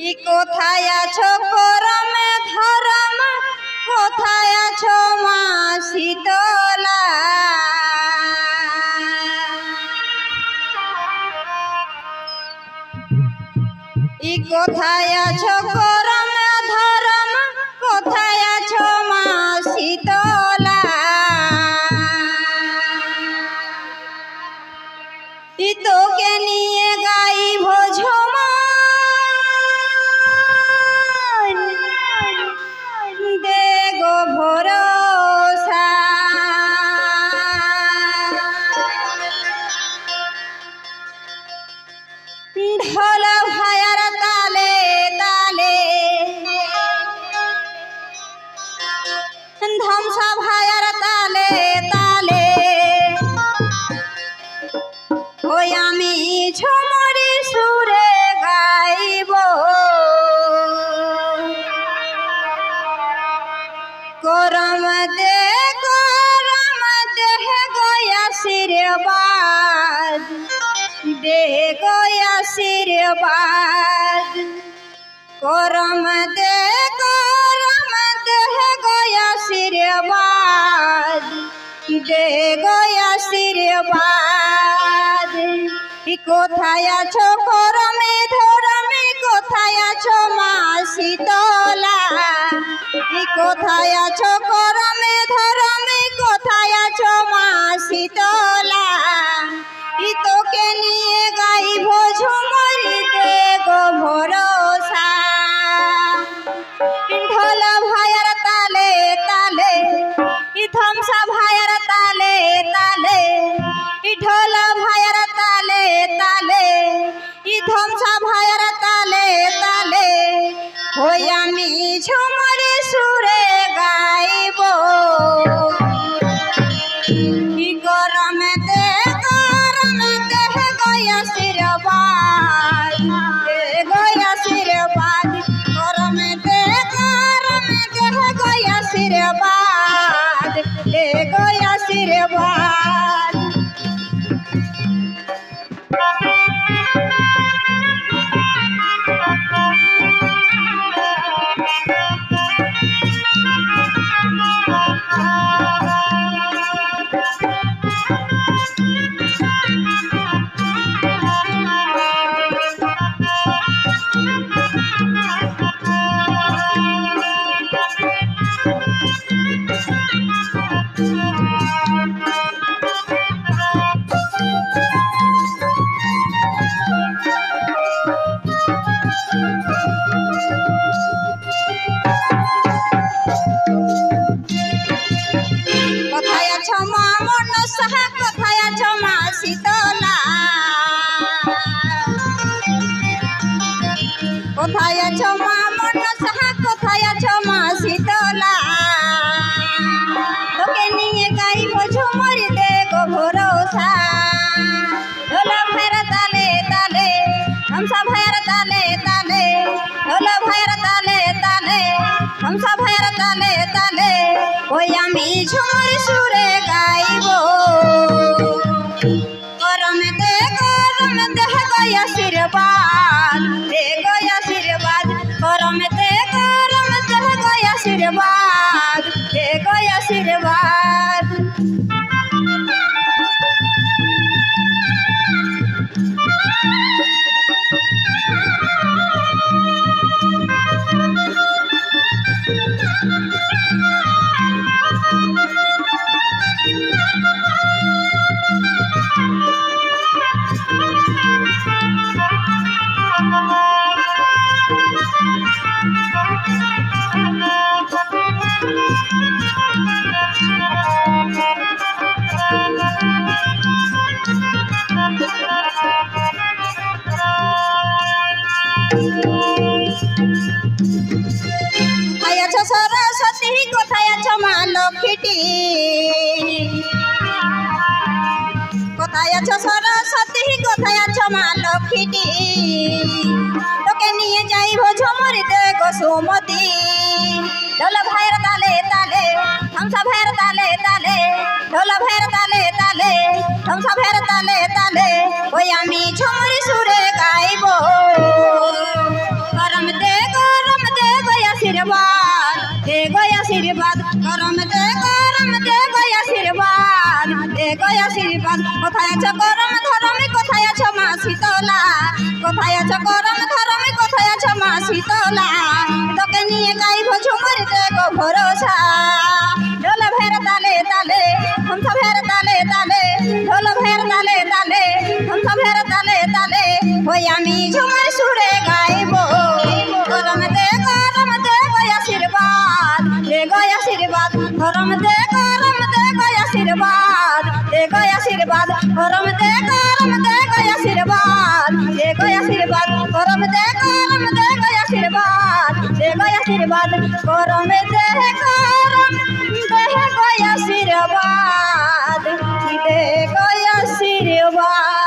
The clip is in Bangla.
কোথায় আছো করমে ধরম? কোথায় আছো মা শীতলা? ই কোথায় আছো করমে ধরম? কোথায় আছো মা শীতলা? আমি ঝুমরি সুরে গাইব। করম দে, করম গয়া আশীর্বাদ দে গয়া আশীর্বাদ করম দে, করম গয়া আশীর্বাদ দে গয়া আশীর্বাদ ই কোথায় আছো? করমে ধরমে কোথায় আছো মা শীতলা কোথায় আছো? করমে ধরমে কোথায় আছো মা শীতলা তোকে নিয়ে গাইব ঝুমরি দে গো ভরসা? ঢোল ভাইয়ার তালে তালে, ই ভাইয়ার তালে তালে ঢোল কোথায় আছো মা মন সাহা কোথায় আছো মা শীতলা? তোকে নিয়ে গাইব ঝুমরি হামসা তালে তালে ওই আমি ঝুমুর সুরে গাইব। কোথায় আছো সরস্বতী, কোথায় আছো মা লক্ষ্মীটি কোথায় আছো সরস্বতী, কোথায় আছো মা লক্ষ্মীটি তোকে নিয়ে যাইব ঝুমরি দে গো সুমতি। ঢোল ভাইয়ের তালে তালে হামসা ভাইয়ের তালে তালে, ঢোল ভাইয়ের তালে তালে হামসা ভাইয়ের তালে তালে, ওই আমি ঝুমরি সুরে আশীর্বাদ, গরম দে গরম দে গো আশীর্বাদ, দে গো আশীর্বাদ। কোথায় আছো গরম ধরমে, কোথায় আছো মা শীতলা? কোথায় আছো গরম ধরমে, কোথায় আছো মা শীতলা? তোকে নিয়ে গাইব ঝুমুর দে গো ভরসা। ঢোল ভের তালে তালে হুমসা ভের তালে তালে, ঢোল ভের তালে তালে হুমসা ভের তালে তালে, ওই আমি ঝুমুর গরম দে গরম দে গয় আশীর্বাদ দে গয় আশীর্বাদ, গরম দে গরম দে গয় আশীর্বাদ দে গয় আশীর্বাদ, গরম দে গরম দে গয় আশীর্বাদ দে আশীর্বাদ, গরম দে গরম দে আশীর্বাদ দে আশীর্বাদ।